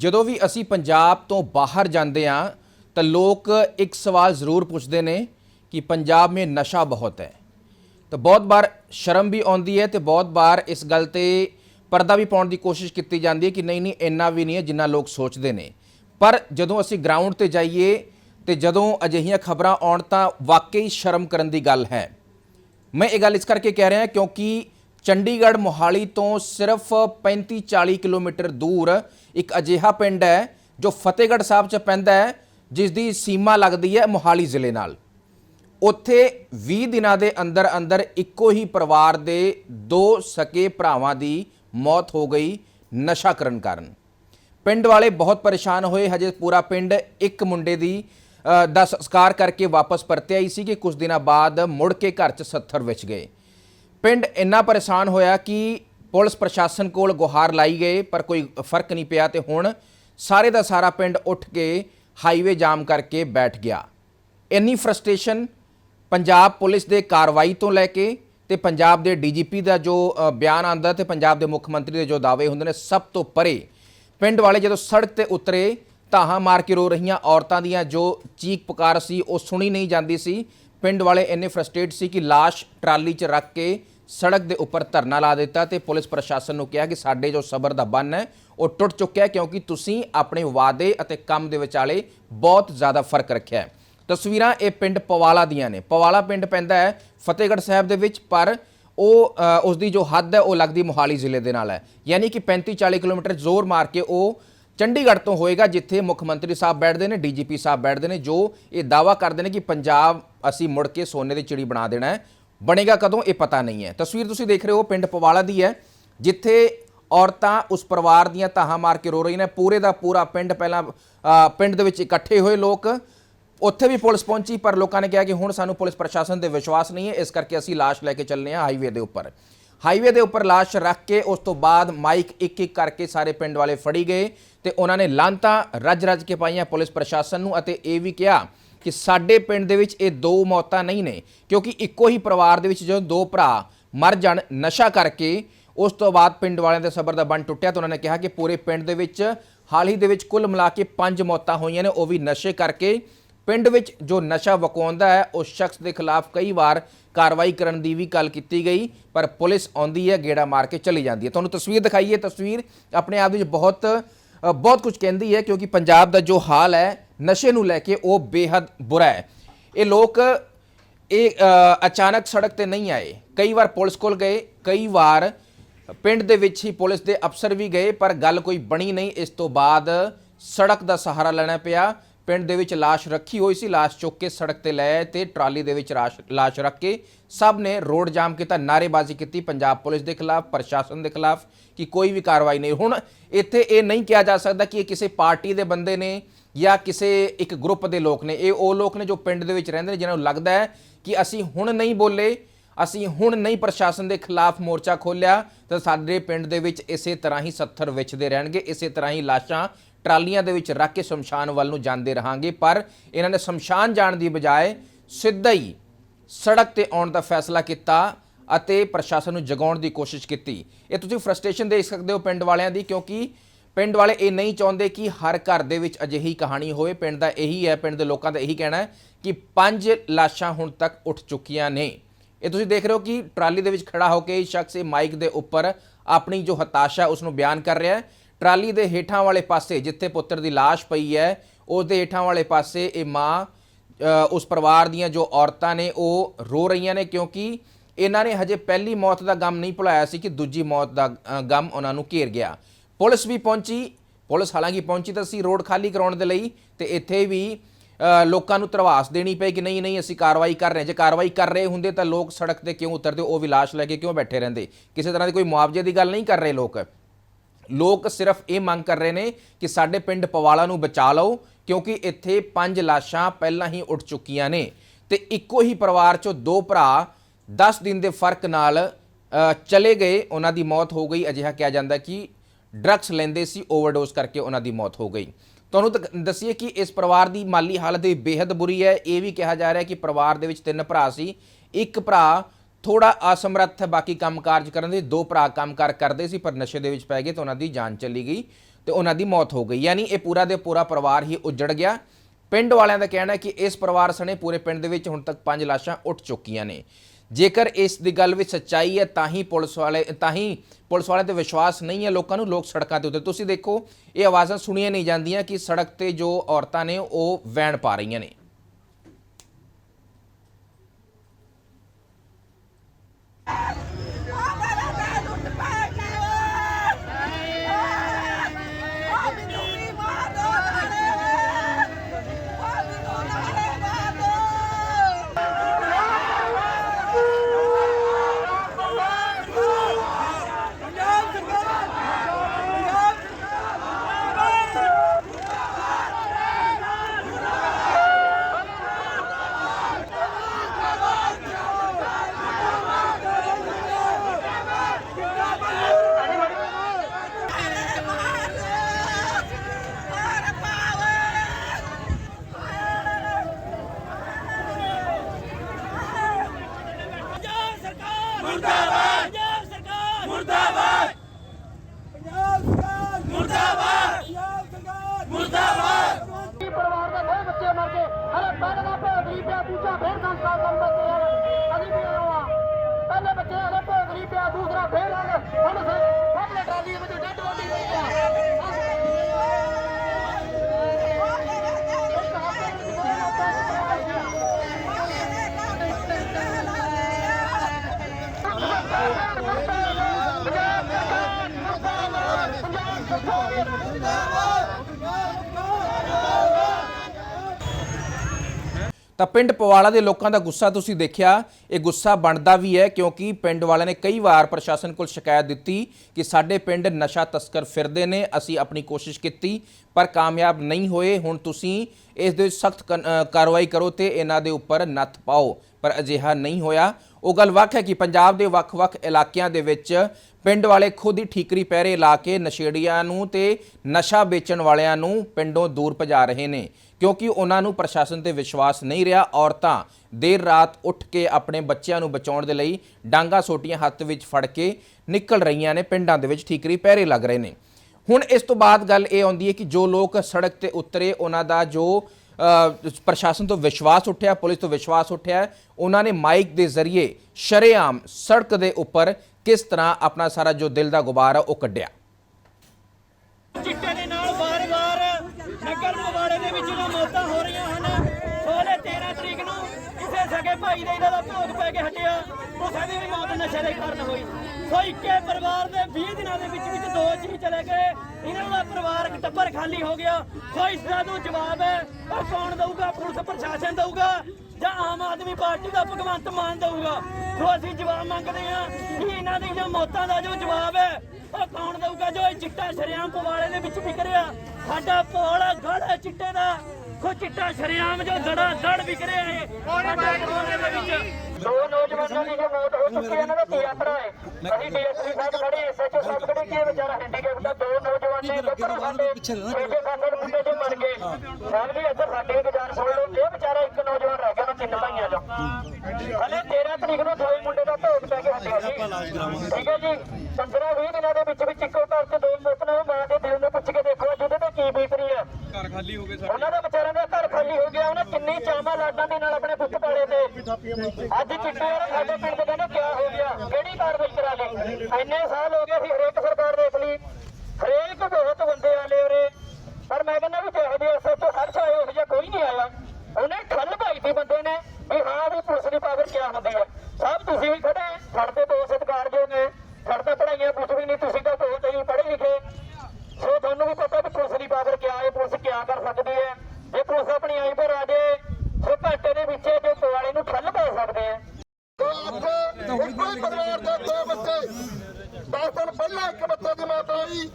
ਜਦੋਂ ਵੀ ਅਸੀਂ ਪੰਜਾਬ ਤੋਂ ਬਾਹਰ ਜਾਂਦੇ ਹਾਂ, ਤਾਂ ਲੋਕ ਇੱਕ ਸਵਾਲ ਜ਼ਰੂਰ ਪੁੱਛਦੇ ਨੇ ਕਿ ਪੰਜਾਬ ਮੇਂ ਨਸ਼ਾ ਬਹੁਤ ਹੈ। ਤਾਂ ਬਹੁਤ ਵਾਰ ਸ਼ਰਮ ਵੀ ਆਉਂਦੀ ਹੈ ਤੇ ਬਹੁਤ ਵਾਰ ਇਸ ਗੱਲ ਤੇ ਪਰਦਾ ਵੀ ਪਾਉਣ ਦੀ ਕੋਸ਼ਿਸ਼ ਕੀਤੀ ਜਾਂਦੀ ਹੈ ਕਿ ਨਹੀਂ ਨਹੀਂ, ਇੰਨਾ ਵੀ ਨਹੀਂ ਹੈ ਜਿੰਨਾ ਲੋਕ ਸੋਚਦੇ ਨੇ। ਪਰ ਜਦੋਂ ਅਸੀਂ ਗਰਾਊਂਡ ਤੇ ਜਾਈਏ ਤੇ ਜਦੋਂ ਅਜਿਹੀਆਂ ਖਬਰਾਂ ਆਉਣ ਤਾਂ ਵਾਕਈ ਸ਼ਰਮ ਕਰਨ ਦੀ ਗੱਲ ਹੈ। ਮੈਂ ਇਹ ਗੱਲ ਇਸ ਕਰਕੇ ਕਹਿ ਰਿਹਾ ਕਿਉਂਕਿ ਚੰਡੀਗੜ੍ਹ ਮੋਹਾਲੀ ਤੋਂ ਸਿਰਫ 35-40 ਕਿਲੋਮੀਟਰ ਦੂਰ ਇੱਕ ਅਜਿਹਾ ਪਿੰਡ ਹੈ ਜੋ ਫਤਿਹਗੜ੍ਹ ਸਾਹਿਬ 'ਚ ਪੈਂਦਾ ਹੈ ਜਿਸ ਦੀ ਸੀਮਾ ਲੱਗਦੀ ਹੈ ਮੋਹਾਲੀ ਜ਼ਿਲ੍ਹੇ ਨਾਲ। ਉੱਥੇ 20 ਦਿਨਾਂ ਦੇ ਅੰਦਰ ਅੰਦਰ ਇੱਕੋ ਹੀ ਪਰਿਵਾਰ ਦੇ ਦੋ ਸਕੇ ਭਰਾਵਾਂ ਦੀ ਮੌਤ ਹੋ ਗਈ ਨਸ਼ਾ ਕਰਨ। ਕਾਰਨ ਪਿੰਡ ਵਾਲੇ ਬਹੁਤ ਪਰੇਸ਼ਾਨ ਹੋਏ, ਹਜੇ ਪੂਰਾ ਪਿੰਡ ਇੱਕ ਮੁੰਡੇ ਦੀ ਦਾ ਸੰਸਕਾਰ ਕਰਕੇ ਵਾਪਸ ਪਰਤਿਆ ਹੀ ਸੀ ਕਿ ਕੁਝ ਦਿਨਾਂ ਬਾਅਦ ਮੁੜ ਕੇ ਘਰ 'ਚ ਸੱਥਰ ਵਿੱਚ ਗਏ। ਪਿੰਡ ਇੰਨਾ ਪਰੇਸ਼ਾਨ ਹੋਇਆ ਕਿ ਪੁਲਿਸ ਪ੍ਰਸ਼ਾਸਨ ਕੋਲ ਗੁਹਾਰ ਲਾਈ ਗਏ, ਪਰ ਕੋਈ ਫ਼ਰਕ ਨਹੀਂ ਪਿਆ ਤੇ ਹੁਣ ਸਾਰੇ ਦਾ ਸਾਰਾ ਪਿੰਡ ਉੱਠ ਕੇ ਹਾਈਵੇ ਜਾਮ ਕਰਕੇ ਬੈਠ ਗਿਆ। ਇੰਨੀ ਫਰਸਟ੍ਰੇਸ਼ਨ ਪੰਜਾਬ ਪੁਲਿਸ ਦੇ ਕਾਰਵਾਈ ਤੋਂ ਲੈ ਕੇ ਤੇ ਪੰਜਾਬ ਦੇ ਡੀਜੀਪੀ ਦਾ ਜੋ ਬਿਆਨ ਆਂਦਾ ਤੇ ਪੰਜਾਬ ਦੇ ਮੁੱਖ ਮੰਤਰੀ ਦੇ ਜੋ ਦਾਅਵੇ ਹੁੰਦੇ ਨੇ, ਸਭ ਤੋਂ ਪਰੇ ਪਿੰਡ ਵਾਲੇ ਜਦੋਂ ਸੜਕ ਤੇ ਉਤਰੇ, ਧਾਹਾਂ ਮਾਰ ਕੇ ਰੋ ਰਹੀਆਂ ਔਰਤਾਂ ਦੀਆਂ ਜੋ ਚੀਕ ਪੁਕਾਰ ਸੀ, ਉਹ ਸੁਣੀ ਨਹੀਂ ਜਾਂਦੀ ਸੀ। ਪਿੰਡ ਵਾਲੇ ਇੰਨੇ ਫਰਸਟ੍ਰੇਟ ਸੀ ਕਿ ਲਾਸ਼ ਟਰਾਲੀ 'ਚ ਰੱਖ ਕੇ ਸੜਕ ਦੇ ਉੱਪਰ ਧਰਨਾ ਲਾ ਦਿੱਤਾ ਤੇ ਪੁਲਿਸ ਪ੍ਰਸ਼ਾਸਨ ਨੂੰ ਕਿਹਾ ਕਿ ਸਾਡੇ ਜੋ ਸਬਰ ਦਾ ਬੰਨ ਹੈ ਉਹ ਟੁੱਟ ਚੁੱਕਿਆ ਕਿਉਂਕਿ ਤੁਸੀਂ ਆਪਣੇ ਵਾਅਦੇ ਅਤੇ ਕੰਮ ਦੇ ਵਿਚਾਲੇ ਬਹੁਤ ਜ਼ਿਆਦਾ ਫ਼ਰਕ ਰੱਖਿਆ ਹੈ। ਤਸਵੀਰਾਂ ਇਹ ਪਿੰਡ ਪਵਾਲਾ ਦੀਆਂ ਨੇ। ਪਵਾਲਾ ਪਿੰਡ ਪੈਂਦਾ ਹੈ ਫਤਿਹਗੜ੍ਹ ਸਾਹਿਬ ਦੇ ਵਿੱਚ ਪਰ ਉਹ ਅ, ਉਸ ਦੀ ਜੋ ਹੱਦ ਹੈ ਉਹ ਲੱਗਦੀ ਮੋਹਾਲੀ ਜ਼ਿਲ੍ਹੇ ਦੇ ਨਾਲ ਹੈ। ਯਾਨੀ ਕਿ 35 40 ਕਿਲੋਮੀਟਰ ਜ਼ੋਰ ਮਾਰ ਕੇ ਉਹ ਚੰਡੀਗੜ੍ਹ ਤੋਂ ਹੋਏਗਾ ਜਿੱਥੇ ਮੁੱਖ ਮੰਤਰੀ ਸਾਹਿਬ ਬੈਠਦੇ ਨੇ ਡੀਜੀਪੀ ਸਾਹਿਬ ਬੈਠਦੇ ਨੇ ਜੋ ਇਹ ਦਾਵਾ ਕਰਦੇ ਨੇ ਕਿ ਪੰਜਾਬ ਅਸੀਂ ਮੁੜ ਕੇ ਸੋਨੇ ਦੀ ਚਿੜੀ ਬਣਾ ਦੇਣਾ ਹੈ। ਬਣੇਗਾ ਕਦੋਂ ਇਹ ਪਤਾ ਨਹੀਂ ਹੈ। ਤਸਵੀਰ ਤੁਸੀਂ ਦੇਖ ਰਹੇ ਹੋ, ਪਿੰਡ ਪਵਾਲਾ ਦੀ ਹੈ, ਜਿੱਥੇ ਔਰਤਾਂ ਉਸ ਪਰਿਵਾਰ ਦੀਆਂ ਤਾਹਾਂ ਮਾਰ ਕੇ ਰੋ ਰਹੀਆਂ ਨੇ। ਪੂਰੇ ਦਾ ਪੂਰਾ ਪਿੰਡ ਪਹਿਲਾਂ ਪਿੰਡ ਦੇ ਵਿੱਚ ਇਕੱਠੇ ਹੋਏ ਲੋਕ। ਉੱਥੇ ਵੀ ਪੁਲਿਸ ਪਹੁੰਚੀ, ਪਰ ਲੋਕਾਂ ਨੇ ਕਿਹਾ ਕਿ ਹੁਣ ਸਾਨੂੰ ਪੁਲਿਸ ਪ੍ਰਸ਼ਾਸਨ ਤੇ ਵਿਸ਼ਵਾਸ ਨਹੀਂ ਹੈ। ਇਸ ਕਰਕੇ ਅਸੀਂ ਲਾਸ਼ ਲੈ ਕੇ ਚੱਲਨੇ ਆ ਹਾਈਵੇ ਦੇ ਉੱਪਰ। ਹਾਈਵੇ ਦੇ ਉੱਪਰ ਲਾਸ਼ ਰੱਖ ਕੇ ਉਸ ਤੋਂ ਬਾਅਦ ਮਾਈਕ ਇੱਕ ਇੱਕ ਕਰਕੇ ਸਾਰੇ ਪਿੰਡ ਵਾਲੇ ਫੜੀ ਗਏ ਤੇ ਉਹਨਾਂ ਨੇ ਲਾਂਤਾਂ ਰੱਜ ਰੱਜ ਕੇ ਪਾਈਆਂ ਪੁਲਿਸ ਪ੍ਰਸ਼ਾਸਨ ਨੂੰ ਅਤੇ ਇਹ ਵੀ ਕਿਹਾ ਕਿ ਸਾਡੇ ਪਿੰਡ ਦੇ ਵਿੱਚ ਇਹ ਦੋ ਮੌਤਾਂ ਨਹੀਂ ਨੇ, ਕਿਉਂਕਿ ਇੱਕੋ ਹੀ ਪਰਿਵਾਰ ਦੇ ਵਿੱਚ ਜਦੋਂ ਦੋ ਭਰਾ ਮਰ ਜਾਣ ਨਸ਼ਾ ਕਰਕੇ, ਉਸ ਤੋਂ ਬਾਅਦ ਪਿੰਡ ਵਾਲਿਆਂ ਦੇ ਸਬਰ ਦਾ ਬੰਨ ਟੁੱਟਿਆ ਤਾਂ ਉਹਨਾਂ ਨੇ ਕਿਹਾ ਕਿ ਪੂਰੇ ਪਿੰਡ ਦੇ ਵਿੱਚ ਹਾਲ ਹੀ ਦੇ ਵਿੱਚ ਕੁੱਲ ਮਿਲਾ ਕੇ ਪੰਜ ਮੌਤਾਂ ਹੋਈਆਂ ਨੇ, ਉਹ ਵੀ ਨਸ਼ੇ ਕਰਕੇ। ਪਿੰਡ ਵਿੱਚ ਜੋ ਨਸ਼ਾ ਵਕਾਉਂਦਾ ਹੈ, ਉਸ ਸ਼ਖਸ ਦੇ ਖਿਲਾਫ ਕਈ ਵਾਰ ਕਾਰਵਾਈ ਕਰਨ ਦੀ ਵੀ ਗੱਲ ਕੀਤੀ ਗਈ, ਪਰ ਪੁਲਿਸ ਆਉਂਦੀ ਹੈ, ਗੇੜਾ ਮਾਰ ਕੇ ਚਲੀ ਜਾਂਦੀ ਹੈ। ਤੁਹਾਨੂੰ ਤਸਵੀਰ ਦਿਖਾਈਏ, ਤਸਵੀਰ ਆਪਣੇ ਆਪ ਵਿੱਚ ਬਹੁਤ ਬਹੁਤ ਕੁਝ ਕਹਿੰਦੀ ਹੈ ਕਿਉਂਕਿ ਪੰਜਾਬ ਦਾ ਜੋ ਹਾਲ ਹੈ, ਨਸ਼ੇ ਨੂੰ ਲੈ ਕੇ ਉਹ ਬੇਹੱਦ ਬੁਰਾ ਹੈ। ਇਹ ਲੋਕ, ਇਹ ਅਚਾਨਕ ਸੜਕ ਤੇ ਨਹੀਂ ਆਏ। ਕਈ ਵਾਰ ਪੁਲਿਸ ਕੋਲ ਗਏ, ਕਈ ਵਾਰ ਪਿੰਡ ਦੇ ਵਿੱਚ ਹੀ ਪੁਲਿਸ ਦੇ ਅਫਸਰ ਵੀ ਗਏ, ਪਰ ਗੱਲ ਕੋਈ ਬਣੀ ਨਹੀਂ। ਇਸ ਤੋਂ ਬਾਅਦ ਸੜਕ ਦਾ ਸਹਾਰਾ ਲੈਣਾ ਪਿਆ। ਪਿੰਡ ਦੇ ਵਿੱਚ ਲਾਸ਼ ਰੱਖੀ ਹੋਈ ਸੀ। ਲਾਸ਼ ਚੁੱਕ ਕੇ ਸੜਕ ਤੇ ਲੈ ਆਏ ਤੇ ਟਰਾਲੀ ਦੇ ਵਿੱਚ ਰਾਸ਼- ਲਾਸ਼ ਰੱਖ ਕੇ ਸਭ ਨੇ ਰੋਡ ਜਾਮ ਕੀਤਾ ਨਾਰੇਬਾਜ਼ੀ ਕੀਤੀ, ਪੰਜਾਬ ਪੁਲਿਸ ਦੇ ਖਿਲਾਫ, ਪ੍ਰਸ਼ਾਸਨ ਦੇ ਖਿਲਾਫ ਕਿ ਕੋਈ ਵੀ ਕਾਰਵਾਈ ਨਹੀਂ। ਹੁਣ ਇੱਥੇ ਇਹ ਨਹੀਂ ਕਿਹਾ ਜਾ ਸਕਦਾ ਕਿ ਇਹ ਕਿਸੇ ਪਾਰਟੀ ਦੇ ਬੰਦੇ ਨੇ ਜਾਂ ਕਿਸੇ ਇੱਕ ਗਰੁੱਪ ਦੇ ਲੋਕ ਨੇ। ਇਹ ਉਹ ਲੋਕ ਨੇ ਜੋ ਪਿੰਡ ਦੇ ਵਿੱਚ ਰਹਿੰਦੇ ਨੇ, ਜਿਨ੍ਹਾਂ ਨੂੰ ਲੱਗਦਾ ਹੈ ਕਿ ਅਸੀਂ ਹੁਣ ਨਹੀਂ ਬੋਲੇ, ਅਸੀਂ ਹੁਣ ਨਹੀਂ ਪ੍ਰਸ਼ਾਸਨ ਦੇ ਖਿਲਾਫ ਮੋਰਚਾ ਖੋਲਿਆ ਤਾਂ ਸਾਡੇ ਪਿੰਡ ਦੇ ਵਿੱਚ ਇਸੇ ਤਰ੍ਹਾਂ ਹੀ 70 ਵਿਚਦੇ ਰਹਿਣਗੇ, ਇਸੇ ਤਰ੍ਹਾਂ ਹੀ ਲਾਸ਼ਾਂ ਟਰਾਲੀਆਂ ਦੇ ਵਿੱਚ ਰੱਖ ਕੇ ਸ਼ਮਸ਼ਾਨ ਵੱਲ ਨੂੰ ਜਾਂਦੇ ਰਹਾਂਗੇ, ਪਰ ਇਹਨਾਂ ਨੇ ਸ਼ਮਸ਼ਾਨ ਜਾਣ ਦੀ ਬਜਾਏ ਸਿੱਧਾ ਹੀ ਸੜਕ ਤੇ ਆਉਣ ਦਾ ਫੈਸਲਾ ਕੀਤਾ ਅਤੇ ਪ੍ਰਸ਼ਾਸਨ ਨੂੰ ਜਗਾਉਣ ਦੀ ਕੋਸ਼ਿਸ਼ ਕੀਤੀ। ਇਹ ਤੁਸੀਂ ਫਰਸਟ੍ਰੇਸ਼ਨ ਦੇਖ ਸਕਦੇ ਹੋ ਪਿੰਡ ਵਾਲਿਆਂ ਦੀ, ਕਿਉਂਕਿ ਪਿੰਡ ਵਾਲੇ ਇਹ ਨਹੀਂ ਚਾਹੁੰਦੇ ਕਿ ਹਰ ਘਰ ਦੇ ਵਿੱਚ ਅਜਿਹੀ ਕਹਾਣੀ ਹੋਵੇ। ਪਿੰਡ ਦਾ ਇਹੀ ਹੈ, ਪਿੰਡ ਦੇ ਲੋਕਾਂ ਦਾ ਇਹੀ ਕਹਿਣਾ ਹੈ ਕਿ ਪੰਜ ਲਾਸ਼ਾਂ ਹੁਣ ਤੱਕ ਉੱਠ ਚੁੱਕੀਆਂ ਨੇ। ਇਹ ਤੁਸੀਂ ਦੇਖ ਰਹੇ ਹੋ ਕਿ ਟਰਾਲੀ ਦੇ ਵਿੱਚ ਖੜਾ ਹੋ ਕੇ ਇਹ ਸ਼ਖਸ ਇਹ ਮਾਈਕ ਦੇ ਉੱਪਰ ਆਪਣੀ ਜੋ ਹਤਾਸ਼ਾ ਉਸ ਨੂੰ ਬਿਆਨ ਕਰ ਰਿਹਾ ਹੈ। ਟਰਾਲੀ ਦੇ ਹੇਠਾਂ ਵਾਲੇ ਪਾਸੇ ਜਿੱਥੇ ਪੁੱਤਰ ਦੀ ਲਾਸ਼ ਪਈ ਹੈ, ਉਸ ਦੇ ਹੇਠਾਂ ਵਾਲੇ ਪਾਸੇ ਇਹ ਮਾਂ ਉਸ ਪਰਿਵਾਰ ਦੀਆਂ ਜੋ ਔਰਤਾਂ ਨੇ, ਉਹ ਰੋ ਰਹੀਆਂ ਨੇ ਕਿਉਂਕਿ ਇਹਨਾਂ ਨੇ ਹਜੇ ਪਹਿਲੀ ਮੌਤ ਦਾ ਗਮ ਨਹੀਂ ਭੁਲਾਇਆ ਸੀ ਕਿ ਦੂਜੀ ਮੌਤ ਦਾ ਗਮ ਉਹਨਾਂ ਨੂੰ ਘੇਰ ਗਿਆ। ਪੁਲਿਸ ਵੀ ਪਹੁੰਚੀ। ਪੁਲਿਸ ਹਾਲਾਂਕਿ ਪਹੁੰਚੀ ਤਾਂ ਸੀ ਰੋਡ ਖਾਲੀ ਕਰਾਉਣ ਦੇ ਲਈ ਤੇ ਇੱਥੇ ਵੀ ਲੋਕਾਂ ਨੂੰ ਧਰਵਾਸ ਦੇਣੀ ਪਈ ਕਿ ਨਹੀਂ ਨਹੀਂ, ਅਸੀਂ ਕਾਰਵਾਈ ਕਰ ਰਹੇ ਜੇ ਕਾਰਵਾਈ ਕਰ ਰਹੇ ਹੁੰਦੇ ਤਾਂ ਲੋਕ ਸੜਕ ਤੇ ਕਿਉਂ ਉਤਰਦੇ? ਉਹ ਵੀ ਲਾਸ਼ ਲੈ ਕੇ ਕਿਉਂ ਬੈਠੇ ਰਹਿੰਦੇ? ਕਿਸੇ ਤਰ੍ਹਾਂ ਦੀ ਕੋਈ ਮੁਆਵਜ਼ੇ ਦੀ ਗੱਲ ਨਹੀਂ ਕਰ ਰਹੇ ਲੋਕ। ਲੋਕ ਸਿਰਫ ਇਹ ਮੰਗ ਕਰ ਰਹੇ ਨੇ ਕਿ ਸਾਡੇ ਪਿੰਡ ਪਵਾਲਾ ਨੂੰ ਬਚਾ ਲਓ, ਕਿਉਂਕਿ ਇੱਥੇ ਪੰਜ ਲਾਸ਼ਾਂ ਪਹਿਲਾਂ ਹੀ ਉੱਠ ਚੁੱਕੀਆਂ ਨੇ। ਤੇ ਇੱਕੋ ਹੀ ਪਰਿਵਾਰ ਚੋਂ ਦੋ ਭਰਾ 10 ਦਿਨ ਦੇ ਫ਼ਰਕ ਨਾਲ ਚਲੇ ਗਏ, ਉਹਨਾਂ ਦੀ ਮੌਤ ਹੋ ਗਈ। ਅਜਿਹਾ ਕਿਹਾ ਜਾਂਦਾ ਕਿ ਡਰੱਗਸ ਲੈਂਦੇ ਸੀ, ਓਵਰਡੋਜ਼ ਕਰਕੇ ਉਹਨਾਂ ਦੀ ਮੌਤ ਹੋ ਗਈ। ਤੁਹਾਨੂੰ ਤਾਂ ਦੱਸੀਏ ਕਿ ਇਸ ਪਰਿਵਾਰ ਦੀ ਮਾਲੀ ਹਾਲਤ ਵੀ ਬੇहद ਬੁਰੀ ਹੈ। ਇਹ ਵੀ ਕਿਹਾ ਜਾ ਰਿਹਾ ਕਿ ਪਰਿਵਾਰ ਦੇ ਵਿੱਚ ਤਿੰਨ ਭਰਾ ਸੀ। ਇੱਕ ਭਰਾ ਥੋੜਾ ਅਸਮਰੱਥ ਹੈ ਬਾਕੀ ਕੰਮਕਾਜ ਕਰਨ ਦੇ, ਦੋ ਭਰਾ ਕੰਮਕਾਰ ਕਰਦੇ ਸੀ, ਪਰ ਨਸ਼ੇ ਦੇ ਵਿੱਚ ਪੈ ਗਏ ਤਾਂ ਉਹਨਾਂ ਦੀ ਜਾਨ ਚਲੀ ਗਈ ਤੇ ਉਹਨਾਂ ਦੀ ਮੌਤ ਹੋ ਗਈ। ਯਾਨੀ ਇਹ ਪੂਰਾ ਦੇ ਪੂਰਾ ਪਰਿਵਾਰ ਹੀ ਉੱਜੜ ਗਿਆ। ਪਿੰਡ ਵਾਲਿਆਂ ਦਾ ਕਹਿਣਾ ਹੈ ਕਿ ਇਸ ਪਰਿਵਾਰ ਸਣੇ ਪੂਰੇ ਪਿੰਡ ਦੇ ਵਿੱਚ ਹੁਣ ਤੱਕ ਪੰਜ ਲਾਸ਼ਾਂ ਉੱਠ ਚੁੱਕੀਆਂ ਨੇ। ਜੇਕਰ ਇਸ ਦੀ ਗੱਲ ਵਿੱਚ ਸੱਚਾਈ ਹੈ, ਤਾਂ ਹੀ ਪੁਲਿਸ ਵਾਲੇ, ਤਾਂ ਹੀ ਪੁਲਿਸ ਵਾਲਿਆਂ ਤੇ ਵਿਸ਼ਵਾਸ ਨਹੀਂ ਹੈ, ਲੋਕਾਂ ਨੂੰ ਲੋਕ ਸੜਕਾਂ ਦੇ ਉੱਤੇ। ਤੁਸੀਂ ਦੇਖੋ, ਇਹ ਆਵਾਜ਼ਾਂ ਸੁਣੀਆਂ ਨਹੀਂ ਜਾਂਦੀਆਂ ਕਿ ਸੜਕ ਤੇ ਜੋ ਔਰਤਾਂ ਨੇ ਉਹ ਵੈਣ ਪਾ ਰਹੀਆਂ ਨੇ। Ah! ਤਾਂ ਪਿੰਡ ਪਵਾਲਾ ਦੇ ਲੋਕਾਂ ਦਾ ਗੁੱਸਾ ਤੁਸੀਂ ਦੇਖਿਆ, ਇਹ ਗੁੱਸਾ ਬਣਦਾ ਵੀ ਹੈ ਕਿਉਂਕਿ ਪਿੰਡ ਵਾਲਿਆਂ ਨੇ ਕਈ ਵਾਰ ਪ੍ਰਸ਼ਾਸਨ ਕੋਲ ਸ਼ਿਕਾਇਤ ਦਿੱਤੀ ਕਿ ਸਾਡੇ ਪਿੰਡ ਨਸ਼ਾ ਤਸਕਰ ਫਿਰਦੇ ਨੇ, ਅਸੀਂ ਆਪਣੀ ਕੋਸ਼ਿਸ਼ ਕੀਤੀ, ਪਰ ਕਾਮਯਾਬ ਨਹੀਂ ਹੋਏ। ਹੁਣ ਤੁਸੀਂ ਇਸ ਦੇ ਸਖਤ ਕਾਰਵਾਈ ਕਰੋ ਤੇ ਇਹਨਾਂ ਦੇ ਉੱਪਰ ਨੱਥ ਪਾਓ, ਪਰ ਅਜਿਹਾ ਨਹੀਂ ਹੋਇਆ। ਉਹ ਗੱਲ ਵੱਖ ਹੈ ਕਿ ਪੰਜਾਬ ਦੇ ਵੱਖ-ਵੱਖ ਇਲਾਕਿਆਂ ਦੇ ਵਿੱਚ ਪਿੰਡ ਵਾਲੇ ਖੁਦ ਹੀ ਠੀਕਰੀ ਪਹਿਰੇ ਲਾ ਕੇ ਨਸ਼ੇੜੀਆਂ ਨੂੰ ਤੇ ਨਸ਼ਾ ਵੇਚਣ ਵਾਲਿਆਂ ਨੂੰ ਪਿੰਡੋਂ ਦੂਰ ਭਜਾ ਰਹੇ ਨੇ। ਕਿਉਂਕਿ ਉਹਨਾਂ ਨੂੰ ਪ੍ਰਸ਼ਾਸਨ ਤੇ ਵਿਸ਼ਵਾਸ ਨਹੀਂ ਰਿਹਾ। ਔਰਤਾਂ ਦੇਰ ਰਾਤ ਉੱਠ ਕੇ ਆਪਣੇ ਬੱਚਿਆਂ ਨੂੰ ਬਚਾਉਣ ਦੇ ਲਈ ਡਾਂਗਾ ਸੋਟੀਆਂ ਹੱਥ ਵਿੱਚ ਫੜ ਕੇ ਨਿਕਲ ਰਹੀਆਂ ਨੇ। ਪਿੰਡਾਂ ਦੇ ਵਿੱਚ ਠੀਕਰੀ ਪਹਿਰੇ ਲੱਗ ਰਹੇ ਨੇ। ਹੁਣ ਇਸ ਤੋਂ ਬਾਅਦ ਗੱਲ ਇਹ ਆਉਂਦੀ ਹੈ ਕਿ ਜੋ ਲੋਕ ਸੜਕ ਤੇ ਉਤਰੇ, ਉਹਨਾਂ ਦਾ ਜੋ ਪ੍ਰਸ਼ਾਸਨ ਤੋਂ ਵਿਸ਼ਵਾਸ ਉੱਠਿਆ, ਪੁਲਿਸ ਤੋਂ ਵਿਸ਼ਵਾਸ ਉੱਠਿਆ, ਉਹਨਾਂ ਨੇ ਮਾਈਕ ਦੇ ਜ਼ਰੀਏ ਸ਼ਰੇਆਮ ਸੜਕ ਦੇ ਉੱਪਰ ਕਿਸ ਤਰ੍ਹਾਂ ਆਪਣਾ ਸਾਰਾ ਜੋ ਦਿਲ ਦਾ ਗੁਬਾਰ ਹੈ ਉਹ ਕੱਢਿਆ। ਚਿੱਟੇ ਦੇ ਨਾਲ ਵਾਰ-ਵਾਰ ਨਗਰ ਪਵਾੜੇ ਦੇ ਵਿੱਚ ਜੋ ਮੌਤਾਂ ਹੋ ਰਹੀਆਂ ਹਨ ਸੋਲੇ 13 ਤਰੀਕ ਨੂੰ ਕਿਸੇ ਸਕੇ ਭਾਈ ਦੇ ਇਹਨਾਂ ਦਾ ਭੋਗ ਪੈ ਕੇ ਹਟਿਆ। ਉਸੇ ਦੀ ਵੀ ਮੌਤ ਨਸ਼ੇ ਦੇ ਕਾਰਨ ਹੋਈ। ਸੋ ਇੱਕੇ ਪਰਿਵਾਰ ਦੇ 20 ਦਿਨਾਂ ਦੇ ਵਿੱਚ ਵਿੱਚ ਦੋ ਜੀ ਚਲੇ ਗਏ। ਇਹਨਾਂ ਦਾ ਪਰਿਵਾਰਕ ਟੱਬਰ ਖਾਲੀ ਹੋ ਗਿਆ। ਸੋ ਇਸ ਦਾ ਜੋ ਜਵਾਬ ਹੈ, ਉਹ ਕੌਣ ਦਊਗਾ? ਪੁਲਿਸ ਪ੍ਰਸ਼ਾਸਨ ਦਊਗਾ ਜਾਂ ਆਮ ਆਦਮੀ ਪਾਰਟੀ ਦਾ ਭਗਵੰਤ ਮਾਨ ਦਊਗਾ? ਸੋ ਅਸੀਂ ਜਵਾਬ ਮੰਗਦੇ ਹਾਂ ਕਿ ਇਹਨਾਂ ਦੀਆਂ ਮੌਤਾਂ ਦਾ ਜੋ ਜਵਾਬ ਹੈ, ਉਹ ਕੌਣ ਦਊਗਾ? ਜੋ ਇਹ ਚਿੱਟਾ ਸ਼ਰਿਆਮ ਪਵਾਲੇ ਦੇ ਵਿੱਚ ਵਿਕ ਰਿਹਾ ਸਾਡਾ ਪੋਲ ਗੜ ਚਿੱਟੇ ਦਾ। ਖੋ ਚਿੱਟਾ ਸ਼ਰਿਆਮ ਜੋ ਦੜਾ ਦੜ ਵਿਕ ਰਿਹਾ ਹੈ ਸਾਡੇ ਪਵਾੜੇ ਦੇ ਵਿੱਚ। ਦੋ ਨੌਜਵਾਨਾਂ ਦੀ ਜੋ ਮੌਤ ਹੋ ਚੁੱਕੀ ਹੈ ਇਹਨਾਂ ਦਾ ਧੀਆ ਭਰਾ ਹੈ। ਅਸੀਂ ਡੀਐਸਪੀ ਸਾਹਿਬ ਖੜੇ ਐਸਐਚਓ ਸਾਹਿਬ ਖੜੇ ਕੀ ਵਿਚਾਰਾ ਹੈਂਡੀਕੈਪ ਦਾ ਦੋ ਨੌਜਵਾਨ ਨੇ ਬੱਕਰ ਸਾਡੇ ਛੋਟੇ ਸਾਲੇ ਦੇ ਮੁੰਡੇ ਜੋ ਮਰ ਗਏ। ਸਾਹਿਬ ਜੀ ਇੱਧਰ ਸਾਡੇ ਵੀ ਵਿਚਾਰ ਸੁਣ ਲਓ ਇਹ ਵਿਚਾਰਾ ਇੱਕ ਨੌਜਵਾਨ ਰਹਿ ਗਿਆ ਉਹਨਾਂ ਤਿੰਨ ਭਾਈਆਂ ਚੋਂ। ਹਲੇ 13 ਤਰੀਕ ਨੂੰ ਦੋਏ ਮੁੰਡੇ ਦਾ ਭੋਗ ਪੈ ਕੇ ਹਟਿਆ ਸੀ ਠੀਕ ਹੈ ਜੀ 15 20 ਦਿਨਾਂ ਦੇ ਵਿੱਚ ਵਿੱਚ ਇੱਕੋ ਘਰ 'ਚ ਦੋ ਮੁੱਤ ਨੇ ਮਾਂ ਦੇ ਦਿਲ ਨੂੰ ਪੁੱਛ ਕੇ ਦੇਖੋ ਜਿਹਦੇ ਤੇ ਕੀ ਬੀਤ ਰਹੀ ਹੈ ਘਰ ਖਾਲੀ ਹੋ ਗਏ ਉਹਨਾਂ ਦਾ ਵਿਚਾਰਿਆਂ ਦਾ ਘਰ ਖਾਲੀ ਹੋ ਗਿਆ ਉਹਨੇ ਕਿੰਨੀ ਚਾਵਾਂ ਦੇ ਨਾਲ ਆਪਣੇ ਪੁੱਤ ਪਾਲੇ ਤੇ। ਅੱਜ ਚਿੱਟੇ ਵਾਲੇ ਸਾਡੇ ਪਿੰਡ ਦੇ ਕਹਿੰਦੇ ਕਿਆ ਹੋ ਗਿਆ ਕਿਹੜੀ ਕਾਰਵਾਈ ਕਰਾ ਲਈ ਇੰਨੇ ਸਾਲ ਹੋ ਗਏ ਸੀ ਹਰੇਕ ਸਰਕਾਰ ਦੇਖ ਲਈ ਹਰੇਕ ਬਹੁਤ ਬੰਦੇ ਆਲੇ ਉਰੇ ਪਰ ਮੈਂ ਕਹਿੰਦਾ ਵੀ ਜਿਹੋ ਜਿਹੇ ਐਸਐਚਓ ਹਰ ਸਾਲ ਇਹੋ ਜਿਹਾ ਕੋਈ ਨਹੀਂ ਆਇਆ ਉਹਨੇ ਠੱਲ ਪਾਈ ਸੀ ਬੰਦੇ ਨੇ ਵੀ ਹਾਂ ਵੀ ਪੁਲਿਸ ਦੀ ਪਾਵਰ ਕਿਆ ਹੁੰਦੀ ਹੈ ਸਭ ਤੁਸੀਂ ਵੀ ਖੜੇ ਸਾਡੇ ਤੇ ਬਹੁਤ ਸਤਿਕਾਰਯੋਗ ਨੇ ਸਾਡੇ ਤਾਂ ਪੜਾਈਆਂ ਕੁਝ ਵੀ ਨਹੀਂ ਤੁਸੀਂ ਤਾਂ ਬਹੁਤ ਹੀ ਪੜ੍ਹੇ ਲਿਖੇ ਸੋ ਤੁਹਾਨੂੰ ਵੀ ਪਤਾ ਵੀ ਪੁਲਿਸ ਦੀ ਪਾਵਰ ਕਿਆ ਹੈ ਪੁਲਿਸ ਕਿਆ ਕਰ ਸਕਦੀ ਹੈ ਜੇ ਪੁਲਿਸ ਆਪਣੀ ਆਈ ਪਰ ਆ ਜੇ ਸੋ ਘੰਟੇ ਦੇ ਵਿੱਚ ਜੋ ਪੁਆੜੇ ਨੂੰ ਠੱਲ ਪਾ ਸਕਦੇ ਆ ਇੱਕੋ ਹੀ ਪਰਿਵਾਰ ਦੇ ਦੋ ਬੱਚੇ ਦਸ ਦਿਨ ਪਹਿਲਾਂ ਇੱਕ ਬੱਚੇ ਦੀ ਮੌਤ ਹੋਈ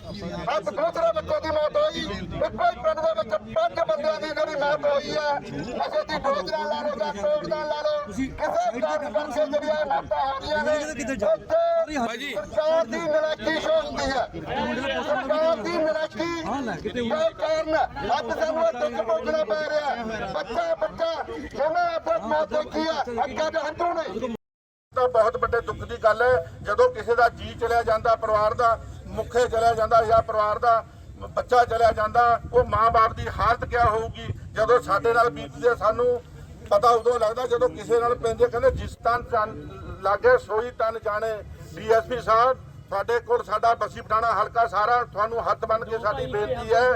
ਅੱਜ ਦੂਸਰੇ ਬੱਚੇ ਦੀ ਮੌਤ ਹੋਈ ਇੱਕੋ ਹੀ ਪਿੰਡ ਦੇ ਵਿੱਚ ਪੰਜ ਬੰਦਿਆਂ ਦੀ ਜਿਹੜੀ ਮੌਤ ਹੋਈ ਹੈ ਅਸੇ ਦੀ ਡੋਜ਼ ਨਾਲ ਲਾ ਲਓ ਜਾਂ ਕੋੜ ਨਾਲ ਲਾ ਲਓ ਕਿਸੇ ਵੀ ਕਾਰਨ ਕਰਕੇ ਜਿਹੜੀਆਂ ਮੌਤਾਂ ਨੇ ਸਰਕਾਰ ਦੀ ਨਲਾਇਕੀ ਸ਼ੋ ਹੁੰਦੀ ਹੈ। ਸਰਕਾਰ ਦੀ ਨਲਾਇਕੀ ਦੇ ਕਾਰਨ ਅੱਜ ਸਾਨੂੰ ਇਹ ਦੁੱਖ ਭੋਗਣਾ ਪੈ ਰਿਹਾ ਹੈ। ਬੱਚਾ ਬੱਚਾ ਜਿਹਨੇ ਆਪਣੀ ਮੌਤ ਦੇਖੀ ਹੈ ਅੱਗੇ ਦੇ ਹੰਝੂ ਨੇ ਤਾਂ ਬਹੁਤ ਵੱਡੇ ਦੁੱਖ ਦੀ ਗੱਲ ਹੈ ਜਦੋਂ ਕਿਸੇ ਦਾ ਜੀ ਚਲਿਆ ਜਾਂਦਾ ਪਰਿਵਾਰ ਦਾ ਮੁੱਖੇ ਚਲਿਆ ਜਾਂਦਾ ਜਾਂ ਪਰਿਵਾਰ ਦਾ ਬੱਚਾ ਚਲਿਆ ਜਾਂਦਾ, ਉਹ ਮਾਂ-ਬਾਪ ਦੀ ਹਾਲਤ ਕਿਆ ਹੋਊਗੀ? ਜਦੋਂ ਸਾਡੇ ਨਾਲ ਬੀਤਦੇ ਸਾਨੂੰ ਪਤਾ ਉਦੋਂ ਲੱਗਦਾ ਜਦੋਂ ਕਿਸੇ ਨਾਲ ਪੈਂਦੇ, ਕਹਿੰਦੇ ਜਿਸ ਤਨ ਲਾਗੇ ਸੋਈ ਤਨ ਜਾਣੇ। ਡੀਐਸਪੀ ਸਾਹਿਬ, ਸਾਡੇ ਕੋਲ ਸਾਡਾ ਬਸੀ ਪਟਾਣਾ ਹਲਕਾ ਸਾਰਾ ਤੁਹਾਨੂੰ ਹੱਥ ਬੰਨ ਕੇ ਸਾਡੀ ਬੇਨਤੀ ਹੈ।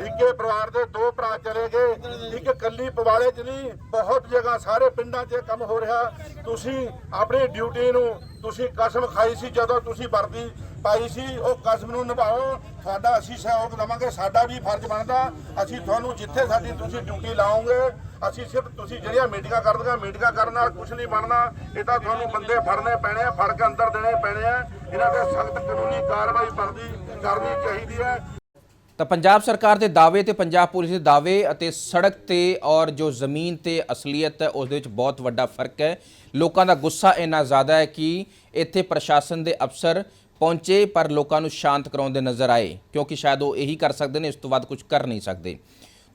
ਇੱਕੇ ਪਰਿਵਾਰ ਦੇ ਦੋ ਭਰਾ ਚਲੇ ਗਏ, ਇੱਕ ਕੱਲੀ ਪਵਾਲੇ ਚ ਨਹੀਂ, ਬਹੁਤ ਜਗ੍ਹਾ ਸਾਰੇ ਪਿੰਡਾਂ 'ਚ ਕੰਮ ਹੋ ਰਿਹਾ। ਤੁਸੀਂ ਆਪਣੀ ਡਿਊਟੀ ਨੂੰ, ਤੁਸੀਂ ਕਸਮ ਖਾਈ ਸੀ ਜਦੋਂ ਤੁਸੀਂ ਵਰਦੀ ਪਾਈ ਸੀ ਉਹ ਕਸਮ ਨੂੰ ਨਿਭਾਓ। ਸਾਡਾ ਅਸੀਂ ਸਹਿਯੋਗ ਦੇਵਾਂਗੇ, ਸਾਡਾ ਵੀ ਫਰਜ਼ ਬਣਦਾ। ਅਸੀਂ ਤੁਹਾਨੂੰ ਜਿੱਥੇ ਸਾਡੀ ਤੁਸੀਂ ਡਿਊਟੀ ਲਾਓਗੇ, ਅਸੀਂ ਸਿਰਫ ਤੁਸੀਂ ਜਿਹੜੀਆਂ ਮੀਟਿੰਗਾਂ ਕਰਦੀਆਂ ਮੀਟਿੰਗਾਂ ਕਰਨ ਨਾਲ ਕੁਝ ਨਹੀਂ ਬਣਨਾ। ਇਹ ਤਾਂ ਤੁਹਾਨੂੰ ਬੰਦੇ ਫੜਨੇ ਪੈਣੇ ਆ, ਫੜ ਕੇ ਅੰਦਰ ਦੇਣੇ ਪੈਣੇ ਆ। ਇਹਨਾਂ ਤੇ ਸਖਤ ਕਾਨੂੰਨੀ ਕਾਰਵਾਈ ਬਣਦੀ, ਕਰਨੀ ਚਾਹੀਦੀ ਹੈ। ਤਾਂ ਪੰਜਾਬ ਸਰਕਾਰ ਦੇ ਦਾਅਵੇ ਤੇ ਪੰਜਾਬ ਪੁਲਿਸ ਦੇ ਦਾਅਵੇ ਅਤੇ ਸੜਕ ਤੇ ਔਰ ਜੋ ਜ਼ਮੀਨ ਤੇ ਅਸਲੀਅਤ ਹੈ, ਉਸ ਦੇ ਵਿੱਚ ਬਹੁਤ ਵੱਡਾ ਫ਼ਰਕ ਹੈ। ਲੋਕਾਂ ਦਾ ਗੁੱਸਾ ਇੰਨਾ ਜ਼ਿਆਦਾ ਹੈ ਕਿ ਇੱਥੇ ਪ੍ਰਸ਼ਾਸਨ ਦੇ ਅਫਸਰ ਪਹੁੰਚੇ, ਪਰ ਲੋਕਾਂ ਨੂੰ ਸ਼ਾਂਤ ਕਰਾਉਂਦੇ ਨਜ਼ਰ ਆਏ, ਕਿਉਂਕਿ ਸ਼ਾਇਦ ਉਹ ਇਹੀ ਕਰ ਸਕਦੇ ਨੇ, ਇਸ ਤੋਂ ਬਾਅਦ ਕੁਝ ਕਰ ਨਹੀਂ ਸਕਦੇ।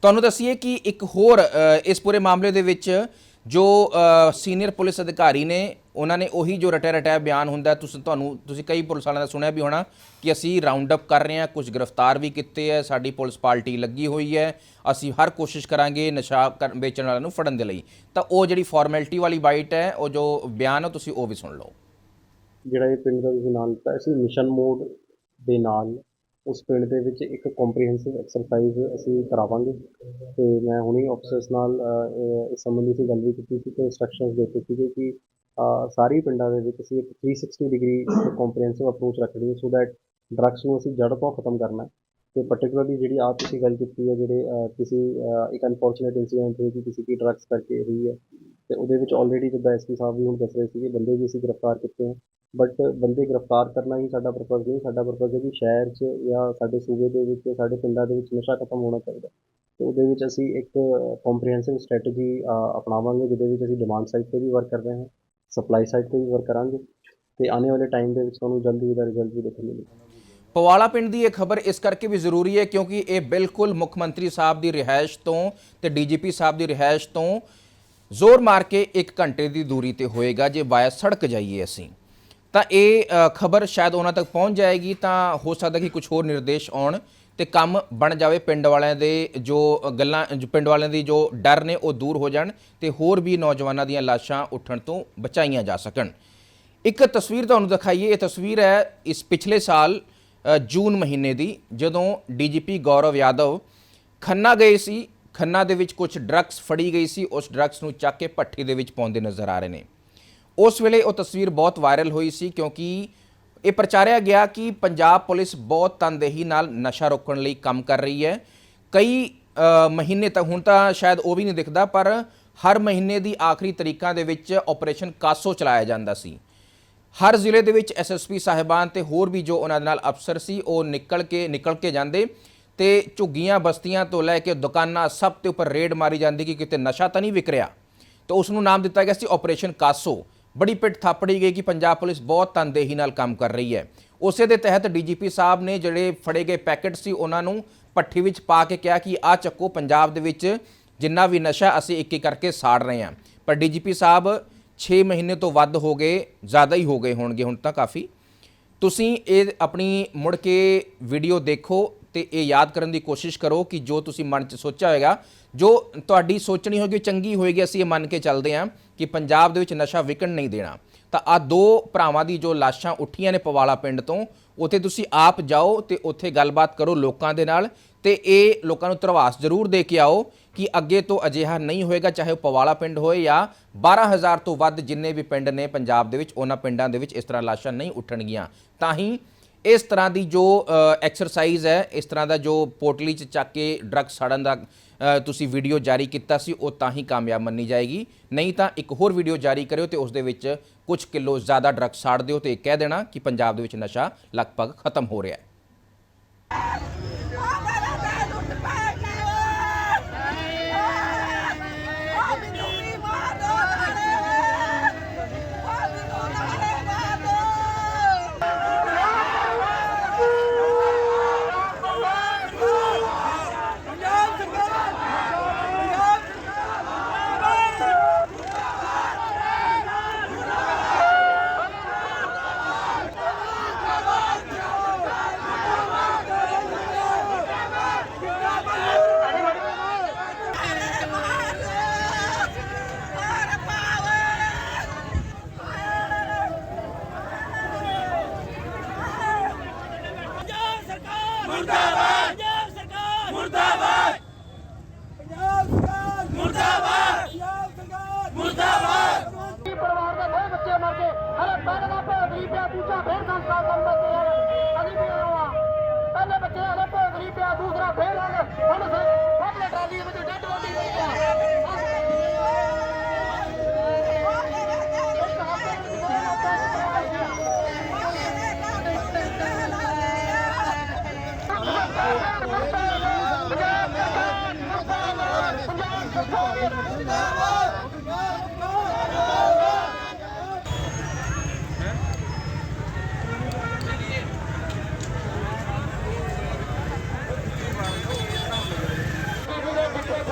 ਤੁਹਾਨੂੰ ਦੱਸੀਏ ਕਿ ਇੱਕ ਹੋਰ ਇਸ ਪੂਰੇ ਮਾਮਲੇ ਦੇ ਵਿੱਚ ਜੋ ਸੀਨੀਅਰ ਪੁਲਿਸ ਅਧਿਕਾਰੀ ਨੇ, ਉਹਨਾਂ ਨੇ ਉਹੀ ਜੋ ਰਟਿਆ ਰਟਿਆ ਬਿਆਨ ਹੁੰਦਾ, ਤੁਸੀਂ, ਤੁਹਾਨੂੰ, ਤੁਸੀਂ ਕਈ ਪੁਲਿਸ ਵਾਲਿਆਂ ਦਾ ਸੁਣਿਆ ਵੀ ਹੋਣਾ ਕਿ ਅਸੀਂ ਰਾਉਂਡ ਅਪ ਕਰ ਰਹੇ ਹਾਂ ਕੁਝ ਗ੍ਰਿਫਤਾਰ ਵੀ ਕੀਤੇ ਹੈ, ਸਾਡੀ ਪੁਲਿਸ ਪਾਰਟੀ ਲੱਗੀ ਹੋਈ ਹੈ, ਅਸੀਂ ਹਰ ਕੋਸ਼ਿਸ਼ ਕਰਾਂਗੇ ਨਸ਼ਾ ਕਰ- ਵੇਚਣ ਵਾਲਿਆਂ ਨੂੰ ਫੜਨ ਦੇ ਲਈ। ਤਾਂ ਉਹ ਜਿਹੜੀ ਫਾਰਮੈਲਿਟੀ ਵਾਲੀ ਬਾਈਟ ਹੈ, ਉਹ ਜੋ ਬਿਆਨ ਹੈ ਤੁਸੀਂ ਉਹ ਵੀ ਸੁਣ ਲਓ। ਜਿਹੜਾ ਇਹ ਪਿੰਡ ਦਾ ਤੁਸੀਂ ਨਾਮ ਦਿੱਤਾ ਅਸੀਂ ਮਿਸ਼ਨ ਮੋਡ ਦੇ ਨਾਲ ਉਸ ਪਿੰਡ ਦੇ ਵਿੱਚ ਇੱਕ ਕੰਪਰੀਹੈਂਸਿਵ ਐਕਸਰਸਾਈਜ਼ ਅਸੀਂ ਕਰਾਵਾਂਗੇ। ਤੇ ਮੈਂ ਹੁਣੇ ਆਫਿਸਰਸ ਨਾਲ ਅਹ, ਇਸ ਸੰਬੰਧੀ ਅਸੀਂ ਗੱਲ ਵੀ ਕੀਤੀ ਸੀ ਤੇ ਇੰਸਟਰਕਸ਼ਨਸ ਦਿੱਤੇ ਸੀਗੇ ਕਿ ਅਹ, ਸਾਰੀ ਪਿੰਡਾਂ ਦੇ ਵਿੱਚ ਅਸੀਂ ਇੱਕ 360 ਡਿਗਰੀ ਕੰਪਰੀਹੈਂਸਿਵ ਅਪਰੋਚ ਰੱਖਣੀ ਹੈ ਸੋ ਦੈਟ ਡਰੱਗਸ ਨੂੰ ਅਸੀਂ ਜੜ ਤੋਂ ਖਤਮ ਕਰਨਾ ਹੈ। ਤੇ ਪਾਰਟਿਕੂਲਰਲੀ ਜਿਹੜੀ ਆਹ ਤੁਸੀਂ ਗੱਲ ਕੀਤੀ ਹੈ ਜਿਹੜੇ ਅਹ, ਕਿਸੇ ਅਹ, ਇੱਕ ਅਨਫੋਰਚੂਨੇਟ ਇਨਸੀਡੈਂਟ ਹੋਈ ਕਿ ਕਿਸੇ ਦੀ ਡਰੱਗਸ ਕਰਕੇ ਹੋਈ ਹੈ ਤੇ ਉਹਦੇ ਵਿੱਚ ਆਲਰੇਡੀ ਜਿੱਦਾਂ ਐਸਪੀ ਸਾਹਿਬ ਵੀ ਹੁਣ ਦੱਸ ਰਹੇ ਸੀਗੇ ਬੰਦੇ ਵੀ ਅਸੀਂ ਗ੍ਰਿਫਤਾਰ ਕੀਤੇ ਹੈ। ਬਟ ਬੰਦੇ ਗ੍ਰਿਫਤਾਰ ਕਰਨਾ ਹੀ ਸਾਡਾ ਪਰਪਸ ਨਹੀਂ, ਸਾਡਾ ਪਰਪਸ ਹੈ ਕਿ ਸ਼ਹਿਰ 'ਚ ਜਾਂ ਸਾਡੇ ਸੂਬੇ ਦੇ ਵਿੱਚ, ਸਾਡੇ ਪਿੰਡਾਂ ਦੇ ਵਿੱਚ ਨਸ਼ਾ ਖਤਮ ਹੋਣਾ ਚਾਹੀਦਾ। ਤੇ ਉਹਦੇ ਵਿੱਚ ਅਸੀਂ ਇੱਕ ਕੰਪਰੀਹੈਂਸਿਵ ਸਟ੍ਰੈਟਜੀ ਅਪਣਾਵਾਂਗੇ, ਜਿਹਦੇ ਵਿੱਚ ਅਸੀਂ ਡਿਮਾਂਡ ਸਾਈਡ ਤੇ ਵੀ ਵਰਕ ਕਰ ਰਹੇ ਹਾਂ ਸਪਲਾਈ ਸਾਈਡ ਤੇ ਵੀ ਵਰਕ ਕਰਾਂਗੇ, ਤੇ ਆਉਣੇ ਵਾਲੇ ਟਾਈਮ ਦੇ ਵਿੱਚ ਤੁਹਾਨੂੰ ਜਲਦੀ ਇਹਦਾ ਰਿਜ਼ਲਟ ਵੀ ਦੇਖਣ ਨੂੰ ਮਿਲੇਗਾ। ਪਵਾਲਾ ਪਿੰਡ ਦੀ ਇਹ ਖਬਰ ਇਸ ਕਰਕੇ ਵੀ ਜ਼ਰੂਰੀ ਹੈ ਕਿਉਂਕਿ ਇਹ ਬਿਲਕੁਲ ਮੁੱਖ ਮੰਤਰੀ ਸਾਹਿਬ ਦੀ ਰਿਹਾਇਸ਼ ਤੋਂ ਤੇ ਡੀਜੀਪੀ ਸਾਹਿਬ ਦੀ ਰਿਹਾਇਸ਼ ਤੋਂ ਜ਼ੋਰ ਮਾਰ ਕੇ 1 ਘੰਟੇ ਦੀ ਦੂਰੀ ਤੇ ਹੋਏਗਾ, ਜੇ ਵਾਇਆ ਸੜਕ ਜਾਈਏ ਅਸੀਂ। ਤਾਂ ਇਹ ਖਬਰ ਸ਼ਾਇਦ ਉਹਨਾਂ ਤੱਕ ਪਹੁੰਚ ਜਾਏਗੀ ਤਾਂ ਹੋ ਸਕਦਾ ਕਿ ਕੁਝ ਹੋਰ ਨਿਰਦੇਸ਼ ਆਉਣ ਤੇ ਕੰਮ ਬਣ ਜਾਵੇ ਪਿੰਡ ਵਾਲਿਆਂ ਦੇ ਜੋ ਗੱਲਾਂ, ਜੋ ਪਿੰਡ ਵਾਲਿਆਂ ਦੀ ਜੋ ਡਰ ਨੇ ਉਹ ਦੂਰ ਹੋ ਜਾਣ ਤੇ ਹੋਰ ਵੀ ਨੌਜਵਾਨਾਂ ਦੀਆਂ ਲਾਸ਼ਾਂ ਉੱਠਣ ਤੋਂ ਬਚਾਈਆਂ ਜਾ ਸਕਣ। ਇੱਕ ਤਸਵੀਰ ਤੁਹਾਨੂੰ ਦਿਖਾਈਏ, ਇਹ ਤਸਵੀਰ ਹੈ ਇਸ ਪਿਛਲੇ ਸਾਲ ਜੂਨ ਮਹੀਨੇ ਦੀ ਜਦੋਂ ਡੀਜੀਪੀ ਗੌਰਵ ਯਾਦਵ ਖੰਨਾ ਗਏ ਸੀ। ਖੰਨਾ ਦੇ ਵਿੱਚ ਕੁਝ ਡਰੱਗਸ ਫੜੀ ਗਈ ਸੀ, ਉਸ ਡਰੱਗਸ ਨੂੰ ਚੱਕ ਕੇ ਭੱਠੀ ਦੇ ਵਿੱਚ ਪਾਉਂਦੇ ਨਜ਼ਰ ਆ ਰਹੇ ਨੇ। ਉਸ ਵੇਲੇ ਉਹ ਤਸਵੀਰ ਬਹੁਤ ਵਾਇਰਲ ਹੋਈ ਸੀ ਕਿਉਂਕਿ ਇਹ ਪ੍ਰਚਾਰਿਆ ਗਿਆ ਕਿ ਪੰਜਾਬ ਪੁਲਿਸ ਬਹੁਤ ਤਨਦੇਹੀ ਨਾਲ ਨਸ਼ਾ ਰੋਕਣ ਲਈ ਕੰਮ ਕਰ ਰਹੀ ਹੈ। ਕਈ ਮਹੀਨੇ ਤੱਕ ਹੁਣ ਤਾਂ ਸ਼ਾਇਦ ਉਹ ਵੀ ਨਹੀਂ ਦਿਖਦਾ, ਪਰ ਹਰ ਮਹੀਨੇ ਦੀ ਆਖਰੀ ਤਰੀਕਾਂ ਦੇ ਵਿੱਚ ਆਪਰੇਸ਼ਨ ਕਾਸੋ ਚਲਾਇਆ ਜਾਂਦਾ ਸੀ। ਹਰ ਜ਼ਿਲ੍ਹੇ ਦੇ ਵਿੱਚ ਐਸਐਸਪੀ ਸਾਹਿਬਾਨ ਤੇ ਹੋਰ ਵੀ ਜੋ ਉਹਨਾਂ ਦੇ ਨਾਲ ਅਫਸਰ ਸੀ, ਉਹ ਨਿਕਲ ਕੇ ਨਿਕਲ ਕੇ ਜਾਂਦੇ ਤੇ ਝੁੱਗੀਆਂ ਬਸਤੀਆਂ ਤੋਂ ਲੈ ਕੇ ਦੁਕਾਨਾਂ ਸਭ ਤੇ ਉੱਪਰ ਰੇਡ ਮਾਰੀ ਜਾਂਦੀ ਕਿ ਕਿਤੇ ਨਸ਼ਾ ਤਾਂ ਨਹੀਂ ਵਿਕ ਰਿਹਾ। ਤਾਂ ਉਸ ਨੂੰ ਨਾਮ ਦਿੱਤਾ ਗਿਆ ਸੀ ਆਪਰੇਸ਼ਨ ਕਾਸੋ। ਬੜੀ ਪਿੱਠ ਥਾਪੜੀ ਗਈ ਕਿ ਪੰਜਾਬ ਪੁਲਿਸ ਬਹੁਤ ਤਨਦੇਹੀ ਨਾਲ ਕੰਮ ਕਰ ਰਹੀ ਹੈ। ਉਸੇ ਦੇ ਤਹਿਤ ਡੀਜੀਪੀ ਸਾਹਿਬ ਨੇ ਜਿਹੜੇ ਫੜੇ ਗਏ ਪੈਕੇਟ ਸੀ, ਉਹਨਾਂ ਨੂੰ ਪੱਠੀ ਵਿੱਚ ਪਾ ਕੇ ਕਿਹਾ ਕਿ ਆ ਚੱਕੋ, ਪੰਜਾਬ ਦੇ ਵਿੱਚ ਜਿੰਨਾ ਵੀ ਨਸ਼ਾ ਅਸੀਂ ਇੱਕ ਇੱਕ ਕਰਕੇ ਸਾੜ ਰਹੇ ਹਾਂ। ਪਰ ਡੀਜੀਪੀ ਸਾਹਿਬ 6 ਮਹੀਨੇ ਤੋਂ ਵੱਧ ਹੋ ਗਏ, ਜ਼ਿਆਦਾ ਹੀ ਹੋ ਗਏ ਹੋਣਗੇ ਹੁਣ ਤਾਂ ਕਾਫੀ। ਤੁਸੀਂ ਇਹ ਆਪਣੀ ਮੁੜ ਕੇ ਵੀਡੀਓ ਦੇਖੋ ਤੇ ਇਹ ਯਾਦ ਕਰਨ ਦੀ ਕੋਸ਼ਿਸ਼ ਕਰੋ ਕਿ ਜੋ ਤੁਸੀਂ ਮਨ 'ਚ ਸੋਚਿਆ ਹੋਵੇਗਾ ਜੋ ਤੁਹਾਡੀ ਸੋਚਣੀ ਹੋਗੀ ਚੰਗੀ ਹੋਏਗੀ, ਅਸੀਂ ਇਹ ਮੰਨ ਕੇ ਚੱਲਦੇ ਹਾਂ ਕਿ ਪੰਜਾਬ ਦੇ ਵਿੱਚ ਨਸ਼ਾ ਵਿਕਣ ਨਹੀਂ ਦੇਣਾ। ਤਾਂ ਆ ਦੋ ਭਰਾਵਾਂ ਦੀ ਜੋ ਲਾਸ਼ਾਂ ਉੱਠੀਆਂ ਨੇ ਪਵਾਲਾ ਪਿੰਡ ਤੋਂ, ਉੱਥੇ ਤੁਸੀਂ ਆਪ ਜਾਓ ਤੇ ਉੱਥੇ ਗੱਲਬਾਤ ਕਰੋ ਲੋਕਾਂ ਦੇ ਨਾਲ ਤੇ ਇਹ ਲੋਕਾਂ ਨੂੰ ਧਰਵਾਸ ਜ਼ਰੂਰ ਦੇ ਕੇ ਆਓ ਕਿ ਅੱਗੇ ਤੋਂ ਅਜਿਹਾ ਨਹੀਂ ਹੋਏਗਾ, ਚਾਹੇ ਉਹ ਪਵਾਲਾ ਪਿੰਡ ਹੋਏ ਜਾਂ 12000 ਤੋਂ ਵੱਧ ਜਿੰਨੇ ਵੀ ਪਿੰਡ ਨੇ ਪੰਜਾਬ ਦੇ ਵਿੱਚ, ਉਹਨਾਂ ਪਿੰਡਾਂ ਦੇ ਵਿੱਚ ਇਸ ਤਰ੍ਹਾਂ ਲਾਸ਼ਾਂ ਨਹੀਂ ਉੱਠਣਗੀਆਂ। ਤਾਂ ਹੀ ਇਸ ਤਰ੍ਹਾਂ ਦੀ ਜੋ ਐਕਸਰਸਾਈਜ਼ ਹੈ, ਇਸ ਤਰ੍ਹਾਂ ਦਾ ਜੋ ਪੋਟਲੀ ਚ ਚੱਕ ਕੇ ਡਰੱਗ ਸਾੜਨ ਦਾ ਤੁਸੀਂ ਵੀਡੀਓ ਜਾਰੀ ਕੀਤਾ ਸੀ, ਉਹ ਤਾਂ ਹੀ ਕਾਮਯਾਬ ਮੰਨੀ ਜਾਏਗੀ। ਨਹੀਂ ਤਾਂ ਇੱਕ ਹੋਰ ਵੀਡੀਓ ਜਾਰੀ ਕਰਿਓ ਤੇ ਉਸ ਦੇ ਵਿੱਚ ਕੁਝ ਕਿਲੋ ਜ਼ਿਆਦਾ ਡਰੱਗ ਸਾੜ ਦਿਓ ਤੇ ਇਹ ਕਹਿ ਦੇਣਾ ਕਿ ਪੰਜਾਬ ਦੇ ਵਿੱਚ ਨਸ਼ਾ ਲਗਭਗ ਖਤਮ ਹੋ ਰਿਹਾ ਹੈ।